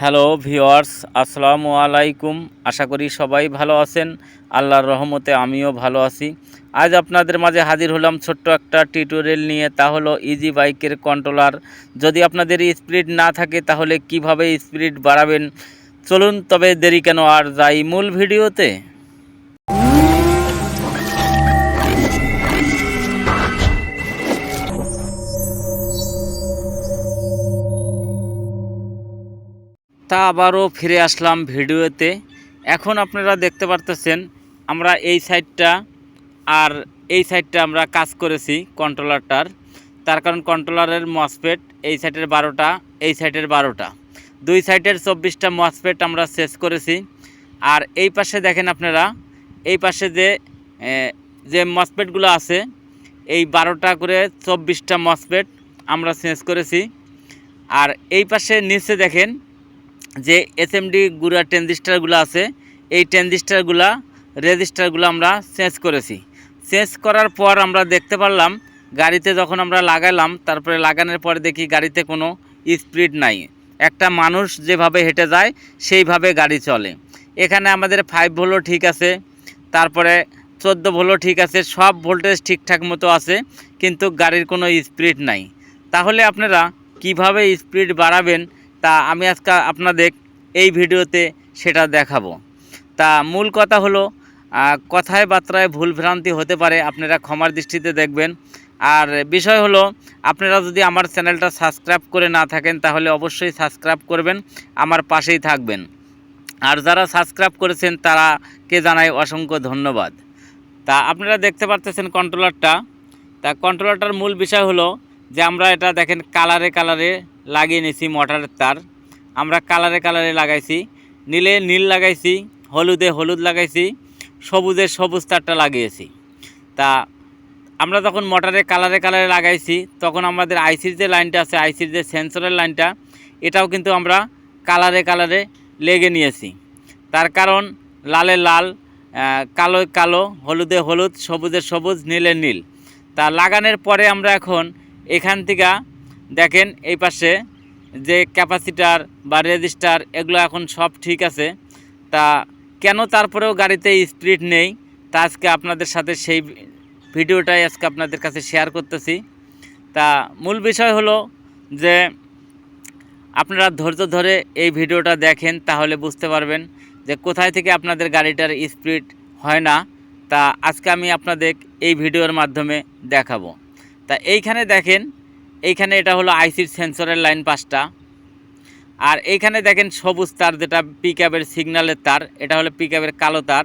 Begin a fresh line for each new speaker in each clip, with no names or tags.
Hello viewers আসসালামু আলাইকুম। আশা করি সবাই ভালো আছেন। আল্লাহর রহমতে আমিও ভালো আছি। আজ আপনাদের মাঝে হাজির হলাম ছোট্ট একটা টিউটোরিয়াল নিয়ে। তা হলো ইজি বাইকের কন্ট্রোলার যদি আপনাদের স্পিড না থাকে, তাহলে কীভাবে স্পিড বাড়াবেন? চলুন, তবে দেরি কেন? আর যাই মূল ভিডিওতে। তা আবারও ফিরে আসলাম ভিডিওতে। এখন আপনারা দেখতে পারতেছেন, আমরা এই সাইডটা আর এই সাইডটা আমরা কাজ করেছি কন্ট্রোলারটার। তার কারণ কন্ট্রোলারের মসপেট এই সাইডের বারোটা, এই সাইডের বারোটা। দুই সাইডের চব্বিশটা মসপেট আমরা শেষ করেছি। আর এই পাশে দেখেন আপনারা, এই পাশে যে যে মসপেটগুলো আছে, এই বারোটা করে চব্বিশটা মসপেট আমরা চেঞ্জ করেছি। আর এই পাশে নিচে দেখেন যে এসএমডি গুড়া ট্রেনজিস্টারগুলো আছে, এই ট্রেনজিস্টারগুলা রেজিস্টারগুলো আমরা চেঞ্জ করেছি। চেঞ্জ করার পর আমরা দেখতে পারলাম, গাড়িতে যখন আমরা লাগালাম, তারপরে লাগানোর পরে দেখি গাড়িতে কোনো স্পিড নাই। একটা মানুষ যেভাবে হেঁটে যায়, সেইভাবে গাড়ি চলে। এখানে আমাদের ফাইভ ভোল্টও ঠিক আছে, তারপরে চোদ্দ ভোল্টও ঠিক আছে, সব ভোল্টেজ ঠিকঠাক মতো আছে, কিন্তু গাড়ির কোনো স্পিড নাই। তাহলে আপনারা কীভাবে স্পিড বাড়াবেন তা আমি আজকে আপনাদের এই ভিডিওতে সেটা দেখাবো। তা মূল কথা হলো কথায় বার্তায় ভুল ভ্রান্তি হতে পারে, আপনারা ক্ষমার দৃষ্টিতে দেখবেন। আর বিষয় হলো, আপনারা যদি আমার চ্যানেলটা সাবস্ক্রাইব করে না থাকেন, তাহলে অবশ্যই সাবস্ক্রাইব করবেন, আমার পাশেই থাকবেন। আর যারা সাবস্ক্রাইব করেছেন, তারাকে জানাই অসংখ্য ধন্যবাদ। তা আপনারা দেখতে পারতেছেন কন্ট্রোলারটা তা কন্ট্রোলারটার মূল বিষয় হলো যে আমরা এটা দেখেন কালারে কালারে লাগিয়ে নিয়েছি মোটরের তার। আমরা কালারে কালারে লাগাইছি, নীলে নীল লাগাইছি, হলুদে হলুদ লাগাইছি, সবুজে সবুজ তারটা লাগিয়েছি। তা আমরা যখন মোটরে কালারে কালারে লাগাইছি, তখন আমাদের আইসির যে লাইনটা আছে আইসির যে সেন্সরের লাইনটা, এটাও কিন্তু আমরা কালারে কালারে লেগে নিয়েছি। তার কারণ লালে লাল কালোয় কালো, হলুদে হলুদ, সবুজে সবুজ, নীলে নীল। তা লাগানোর পরে আমরা এখন এখান থেকে দেখেন এই পাশে যে ক্যাপাসিটার বা রেজিস্টার, এগুলো এখন সব ঠিক আছে। তা কেন তারপরেও গাড়িতে স্পিড নেই? তা আজকে আপনাদের সাথে সেই ভিডিওটাই আজকে আপনাদের কাছে শেয়ার করতেছি। তা মূল বিষয় হলো যে আপনারা ধৈর্য ধরে এই ভিডিওটা দেখেন, তাহলে বুঝতে পারবেন যে কোথায় থেকে আপনাদের গাড়িটার স্পিড হয় না। তা আজকে আমি আপনাদের এই ভিডিওর মাধ্যমে দেখাবো। তা এইখানে দেখেন, এইখানে এটা হলো আইসির সেন্সরের লাইন পাঁচটা। আর এইখানে দেখেন সবুজ তার, যেটা পিক আপের সিগন্যালের তার, এটা হলো পিক আপের কালো তার।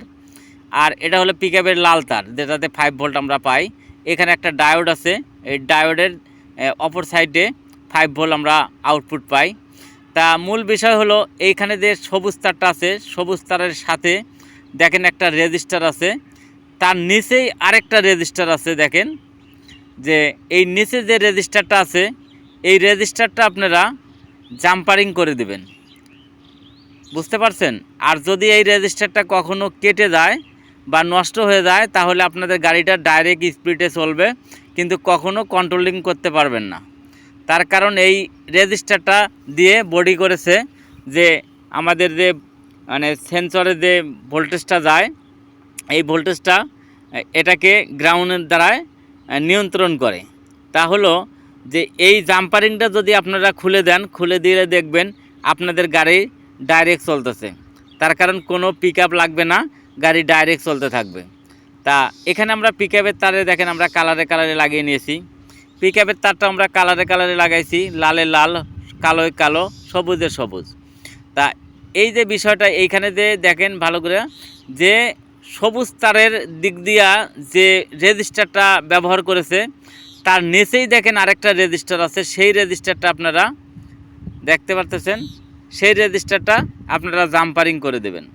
আর এটা হলো পিক আপের লাল তার, যেটাতে ফাইভ ভোল্ট আমরা পাই। এখানে একটা ডায়োড আছে, এই ডায়োডের অপর সাইডে ফাইভ ভোল্ট আমরা আউটপুট পাই। তা মূল বিষয় হলো, এইখানে যে সবুজ তারটা আছে, সবুজ তারের সাথে দেখেন একটা রেজিস্টার আছে। তার নিচেই আরেকটা রেজিস্টার আছে, দেখেন। যে এই নিচে যে রেজিস্টারটা আছে, এই রেজিস্টারটা আপনারা জাম্পারিং করে দিবেন। বুঝতে পারছেন? আর যদি এই রেজিস্টারটা কখনো কেটে যায় বা নষ্ট হয়ে যায়, তাহলে আপনাদের গাড়িটা ডাইরেক্ট স্পিডে চলবে, কিন্তু কখনো কন্ট্রোলিং করতে পারবেন না। তার কারণ এই রেজিস্টারটা দিয়ে বডি করেছে যে আমাদের যে মানে সেন্সরে যে ভোল্টেজটা যায়, এই ভোল্টেজটা এটাকে গ্রাউন্ডের দ্বারায় নিয়ন্ত্রণ করে। তা হলো যে এই জাম্পারিংটা যদি আপনারা খুলে দেন, খুলে দিলে দেখবেন আপনাদের গাড়ি ডাইরেক্ট চলতেছে। তার কারণ কোনো পিক লাগবে না, গাড়ি ডাইরেক্ট চলতে থাকবে। তা এখানে আমরা পিক তারে দেখেন আমরা কালারে কালারে লাগিয়ে নিয়েছি। পিক তারটা আমরা কালারে কালারে লাগাইছি, লালে লাল, কালোয় কালো, সবুজে সবুজ। তা এই যে বিষয়টা এইখানে যে দেখেন ভালো করে, যে সবুজ তারের দিক দিয়া যে রেজিস্টারটা ব্যবহার করেছে, তার নিচেই দেখেন আরেকটা রেজিস্টার আছে, সেই রেজিস্টারটা আপনারা দেখতে পারতেছেন। সেই রেজিস্টারটা আপনারা জাম্পারিং করে দেবেন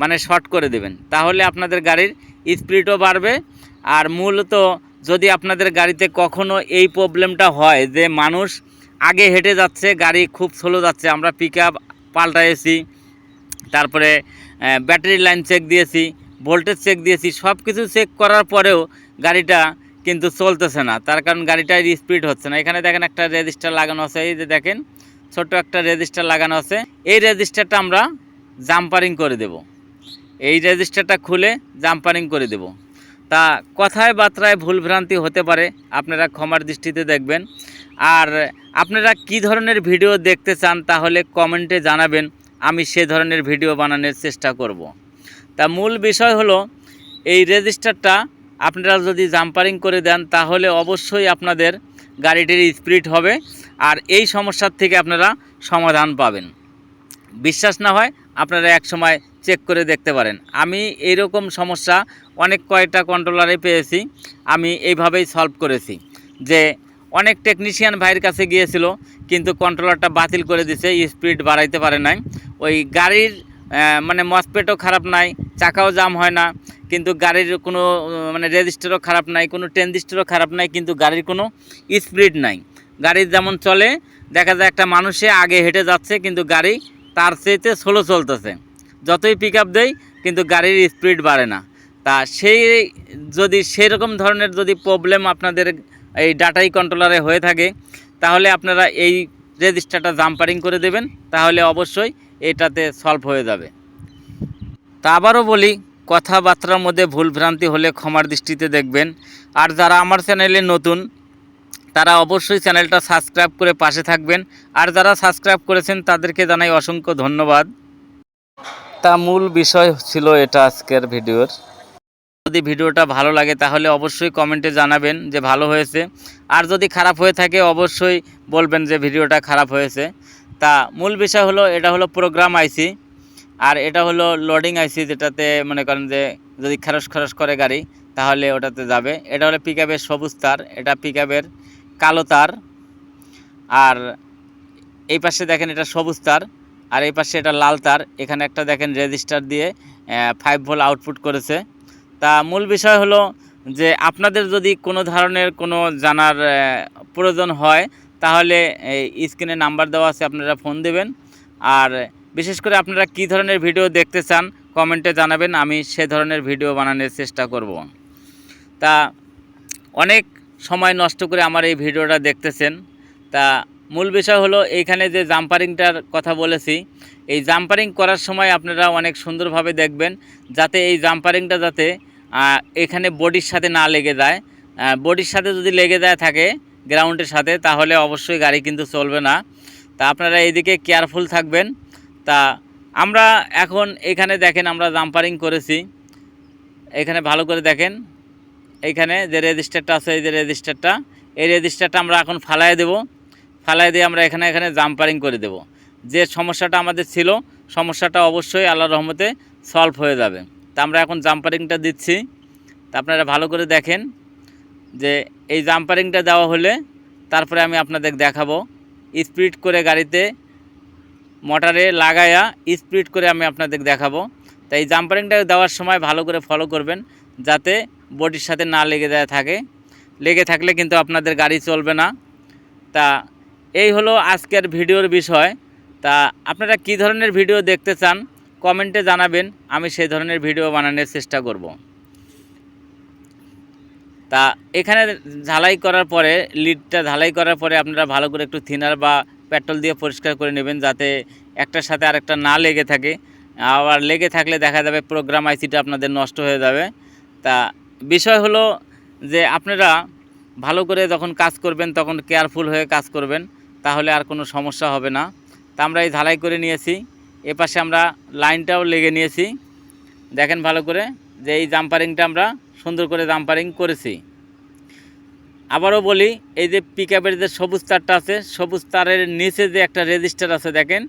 মানে শর্ট করে দেবেন। তাহলে আপনাদের গাড়ির স্পিডও বাড়বে আর মূলত যদি আপনাদের গাড়িতে কখনো এই প্রবলেমটা হয় যে মানুষ আগে হেঁটে যাচ্ছে, গাড়ি খুব স্লো যাচ্ছে, আমরা পিক আপ পাল্টাইছি, তারপরে ব্যাটারি লাইন চেক দিয়েছি ভোল্টেজ চেক দিয়েছি সব কিছু চেক করার পরেও গাড়িটা কিন্তু চলতেছে না। তার কারণ গাড়িটার স্পিড হচ্ছে না। এখানে দেখেন একটা রেজিস্টার লাগানো আছে, এই যে দেখেন ছোট একটা রেজিস্টার লাগানো আছে। এই রেজিস্টারটা আমরা জাম্পারিং করে দেব। এই রেজিস্টারটা খুলে জাম্পারিং করে দেব। তা কথায় বার্তায় ভুলভ্রান্তি হতে পারে, আপনারা ক্ষমার দৃষ্টিতে দেখবেন। আর আপনারা কি ধরনের ভিডিও দেখতে চান, তাহলে কমেন্টে জানাবেন। আমি সে ধরনের ভিডিও বানানোর চেষ্টা করব। তা মূল বিষয় হলো, এই রেজিস্টারটা আপনারা যদি জাম্পারিং করে দেন, তাহলে অবশ্যই আপনাদের গাড়িটির স্পিড হবে আর এই সমস্যার থেকে আপনারা সমাধান পাবেন। বিশ্বাস না হয় আপনারা এক সময় চেক করে দেখতে পারেন। আমি এইরকম সমস্যা অনেক কয়টা কন্ট্রোলারে পেয়েছি, আমি এইভাবেই সলভ করেছি। যে অনেক টেকনিশিয়ান ভাইয়ের কাছে গিয়েছিল, কিন্তু কন্ট্রোলারটা বাতিল করে দিছে স্পিড বাড়াইতে পারে নাই। ওই গাড়ির মানে মসপেটও খারাপ নাই, চাকাও জাম হয় না, কিন্তু গাড়ির কোনো মানে রেজিস্টারও খারাপ নাই, কোনো ট্রেনজিস্টারও খারাপ নাই, কিন্তু গাড়ির কোনো স্পিড নাই। গাড়ির যেমন চলে, দেখা যায় একটা মানুষে আগে হেঁটে যাচ্ছে, কিন্তু গাড়ি তার চেয়েতে স্লো চলতেছে। যতই পিক আপ দেয় কিন্তু গাড়ির স্পিড বাড়ে না। তা সেই, যদি সেরকম ধরনের যদি প্রবলেম আপনাদের এই ডাটাই কন্ট্রোলারে হয়ে থাকে, তাহলে আপনারা এই রেজিস্টারটা জাম্পারিং করে দেবেন। তাহলে অবশ্যই এটাতে সলভ হয়ে যাবে। তা আবারও বলি, কথাবার্তার মধ্যে ভুলভ্রান্তি হলে ক্ষমার দৃষ্টিতে দেখবেন। আর যারা আমার চ্যানেলে নতুন, তারা অবশ্যই চ্যানেলটা সাবস্ক্রাইব করে পাশে থাকবেন। আর যারা সাবস্ক্রাইব করেছেন, তাদেরকে জানাই অসংখ্য ধন্যবাদ। তা মূল বিষয় ছিল এটা আজকের ভিডিওর। যদি ভিডিওটা ভালো লাগে, তাহলে অবশ্যই কমেন্টে জানাবেন যে ভালো হয়েছে। আর যদি খারাপ হয়ে থাকে, অবশ্যই বলবেন যে ভিডিওটা খারাপ হয়েছে। তা মূল বিষয় হলো, এটা হলো প্রোগ্রাম আইসি আর এটা হলো লোডিং আইসি যেটাতে মনে করেন যে যদি খারস খারস করে গাড়ি, তাহলে ওটাতে যাবে। এটা হলো পিক সবুজ তার, এটা পিক আপের কালো তার। আর এই পাশে দেখেন এটা সবুজ তার, আর এই পাশে এটা লাল তার। এখানে একটা দেখেন রেজিস্টার দিয়ে ফাইভ ভোল আউটপুট করেছে। তা মূল বিষয় হলো যে আপনাদের যদি কোনো ধরনের কোনো জানার প্রয়োজন হয় তাহলে স্ক্রিনে নাম্বার দেওয়া আছে, আপনারা ফোন দেবেন। আর বিশেষ করে আপনারা কী ধরনের ভিডিও দেখতে চান কমেন্টে জানাবেন, আমি সে ধরনের ভিডিও বানানোর চেষ্টা করব। তা, অনেক সময় নষ্ট করে আমার এই ভিডিওটা দেখতেছেন। তা, মূল বিষয় হলো, এইখানে যে জাম্পারিংটার কথা বলেছি, এই জাম্পারিং করার সময় আপনারা অনেক সুন্দরভাবে দেখবেন, যাতে এই জাম্পারিংটা যাতে এখানে বডির সাথে না লেগে যায়। বডির সাথে যদি লেগে যায় থাকে গ্রাউন্ডের সাথে, তাহলে অবশ্যই গাড়ি কিন্তু চলবে না। তা আপনারা এইদিকে কেয়ারফুল থাকবেন। তা আমরা এখন এখানে দেখেন, আমরা জাম্পারিং করেছি। এখানে ভালো করে দেখেন। এইখানে যে রেজিস্টারটা আছে, এই যে রেজিস্টারটা এই রেজিস্টারটা আমরা এখন ফালাই দেব। ফালাই দিয়ে আমরা এখানে এখানে জাম্পারিং করে দেব। যে সমস্যাটা আমাদের ছিল, সমস্যাটা অবশ্যই আল্লাহ রহমতে সলভ হয়ে যাবে। তা আমরা এখন জাম্পারিংটা দিচ্ছি। তা আপনারা ভালো করে দেখেন। যে এই জাম্পারিংটা দেওয়া হলে তারপরে আমি আপনাদের দেখাবো। স্পিড করে গাড়িতে, মোটরে লাগায়া স্পিড করে আমি আপনাদের দেখাবো। তাই এই জাম্পারিংটা দেওয়ার সময় ভালো করে ফলো করবেন, যাতে বডির সাথে না লেগে যায় থাকে। লেগে থাকলে কিন্তু আপনাদের গাড়ি চলবে না। তা এই হলো আজকের ভিডিওর বিষয়। তা আপনারা কি ধরনের ভিডিও দেখতে চান, কমেন্টে জানাবেন, আমি সেই ধরনের ভিডিও বানানোর চেষ্টা করব। তা এখানে ঝালাই করার পরে, লিডটা ঝালাই করার পরে আপনারা ভালো করে একটু থিনার বা পেট্রোল দিয়ে পরিষ্কার করে নেবেন যাতে একটার সাথে আরেকটা না লেগে থাকে। আবার লেগে থাকলে দেখা যাবে প্রোগ্রাম আইসিটা আপনাদের নষ্ট হয়ে যাবে। তা বিষয় হলো যে আপনারা ভালো করে যখন কাজ করবেন, তখন কেয়ারফুল হয়ে কাজ করবেন, তাহলে আর কোনো সমস্যা হবে না। তা আমরা এই ঝালাই করে নিয়েছি। এ পাশে আমরা লাইনটাও লেগে নিয়েছি। দেখেন ভালো করে যে এই জাম্পারিংটা আমরা সুন্দর করে জাম্পারিং করেছি। আবারও বলি, এই যে পিক যে সবুজ তারটা আছে, সবুজ তারের নিচে যে একটা রেজিস্টার আছে দেখেন,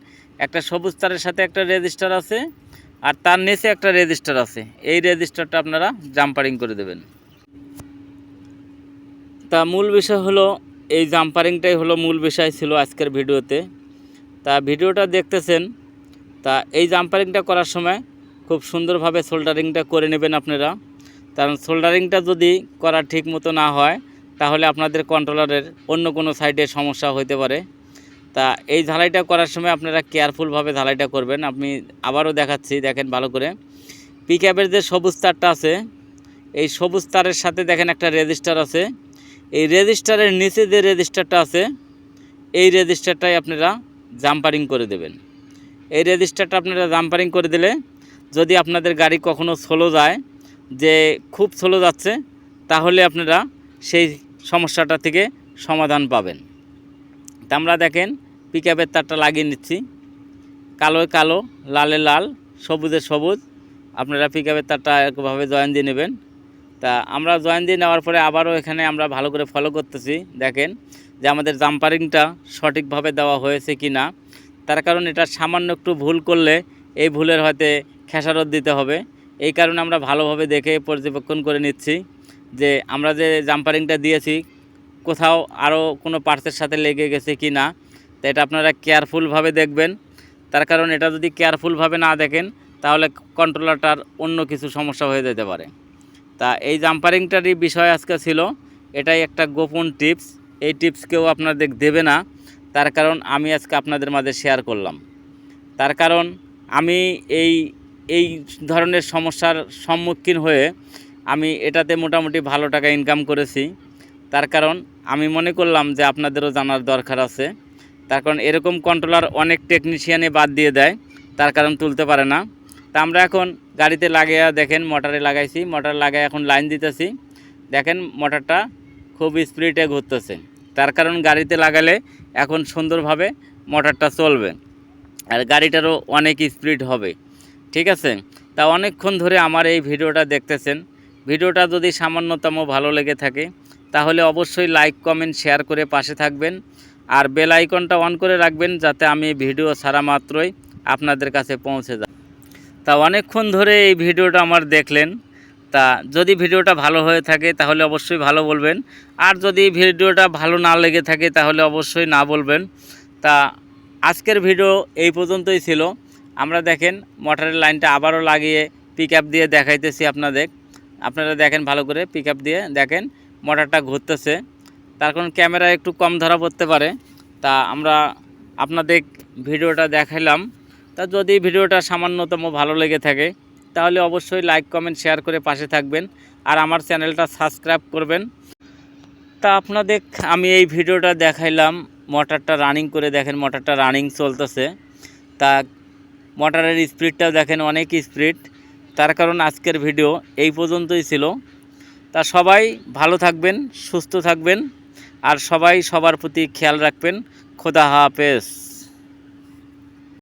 একটা সবুজ তারের সাথে একটা রেজিস্টার আছে, আর তার নিচে একটা রেজিস্টার আছে। এই রেজিস্টারটা আপনারা জাম্পারিং করে দেবেন। তা মূল বিষয় হলো, এই জাম্পারিংটাই হলো মূল বিষয় ছিল আজকের ভিডিওতে। তা ভিডিওটা দেখতেছেন, তা এই জাম্পারিংটা করার সময় খুব সুন্দরভাবে সোল্ডারিংটা করে নেবেন আপনারা। কারণ সোল্ডারিংটা যদি করা ঠিক মতো না হয়, তাহলে আপনাদের কন্ট্রোলারের অন্য কোনো সাইডে সমস্যা হতে পারে। তা এই ঝালাইটা করার সময় আপনারা কেয়ারফুলভাবে ঝালাইটা করবেন। আমি আবারও দেখাচ্ছি, দেখেন ভালো করে। পিক যে সবুজ তারটা আছে, এই সবুজ তারের সাথে দেখেন একটা রেজিস্টার আছে। এই রেজিস্টারের নিচে যে রেজিস্টারটা আছে, এই রেজিস্টারটাই আপনারা জাম্পারিং করে দেবেন। এই রেজিস্টারটা আপনারা জাম্পারিং করে দিলে যদি আপনাদের গাড়ি কখনো স্লো যায় যে খুব স্লো যাচ্ছে, তাহলে আপনারা সেই সমস্যাটা থেকে সমাধান পাবেন। তা আমরা দেখেন পিক আপের তারটা লাগিয়ে নিচ্ছি। কালোয় কালো, লালে লাল, সবুজে সবুজ, আপনারা পিক আপের তারটা একভাবে জয়েন দিয়ে নেবেন। তা আমরা জয়েন দিয়ে নেওয়ার পরে আবারও এখানে আমরা ভালো করে ফলো করতেছি। দেখেন যে আমাদের জাম্পারিংটা সঠিকভাবে দেওয়া হয়েছে কি না তার কারণ এটা সামান্য একটু ভুল করলে এই ভুলের হয়তো খেসারত দিতে হবে। এই কারণে আমরা ভালোভাবে দেখে পর্যবেক্ষণ করে নিচ্ছি যে আমরা যে জাম্পারিংটা দিয়েছি, কোথাও আরও কোনো পার্টসের সাথে লেগে গেছে কি না, তো এটা আপনারা কেয়ারফুলভাবে দেখবেন। তার কারণ এটা যদি কেয়ারফুলভাবে না দেখেন, তাহলে কন্ট্রোলারটার অন্য কিছু সমস্যা হয়ে যেতে পারে। তা এই জাম্পারিংটারই বিষয় আজকে ছিল, এটাই একটা গোপন টিপস। এই টিপস কেউ আপনাদের দেবে না। তার কারণ আমি আজকে আপনাদের মাঝে শেয়ার করলাম। তার কারণ আমি এই এই ধরনের সমস্যার সম্মুখীন হয়ে আমি এটাতে মোটামুটি ভালো টাকা ইনকাম করেছি। তার কারণ আমি মনে করলাম যে আপনাদেরও জানার দরকার আছে। তার কারণ এরকম কন্ট্রোলার অনেক টেকনিশিয়ানে বাদ দিয়ে দেয়, তার কারণ তুলতে পারে না। তা আমরা এখন গাড়িতে লাগিয়ে দেখেন, মোটরে লাগাইছি, মোটর লাগাই এখন লাইন দিতেছি। দেখেন মোটরটা খুব স্পিডে ঘুরতেছে। তার কারণ গাড়িতে লাগালে এখন সুন্দরভাবে মোটরটা চলবে। আর গাড়িটারও অনেক স্পিড হবে। ঠিক আছে? তা অনেকক্ষণ ধরে আমার এই ভিডিওটা দেখতেছেন। ভিডিওটা যদি সামান্যতম ভালো লেগে থাকে, তাহলে অবশ্যই লাইক, কমেন্ট, শেয়ার করে পাশে থাকবেন। আর বেল আইকনটা অন করে রাখবেন যাতে আমি ভিডিও ছাড়া মাত্রই আপনাদের কাছে পৌঁছে যায়। তা অনেকক্ষণ ধরে এই ভিডিওটা আমার দেখলেন। তা যদি ভিডিওটা ভালো হয়ে থাকে, তাহলে অবশ্যই ভালো বলবেন। আর যদি ভিডিওটা ভালো না লেগে থাকে, তাহলে অবশ্যই না বলবেন। তা আজকের ভিডিও এই পর্যন্তই ছিল। আমরা দেখেন মোটরের লাইনটা আবারও লাগিয়ে পিক দিয়ে দেখাইতেছি আপনাদের। আপনারা দেখেন ভালো করে পিক দিয়ে দেখেন মোটরটা ঘুরতেছে। তার কারণ ক্যামেরা একটু কম ধরা পড়তে পারে। তা আমরা আপনাদের ভিডিওটা দেখাইলাম। তা যদি ভিডিওটা সামান্যতম ভালো লেগে থাকে, তাহলে অবশ্যই লাইক কমেন্ট শেয়ার করে পাশে থাকবেন আর আমার চ্যানেলটা সাবস্ক্রাইব করবেন। তা আপনাদের আমি এই ভিডিওটা দেখাইলাম, মোটরটা রানিং করে দেখেন, মোটরটা রানিং চলতেছে। তা মোটরের স্পিডটাও দেখেন অনেক স্পিড। তার কারণ আজকের ভিডিও এই পর্যন্তই ছিল। তা সবাই ভালো থাকবেন, সুস্থ থাকবেন, আর সবাই সবার প্রতি খেয়াল রাখবেন। খোদা হাফেজ।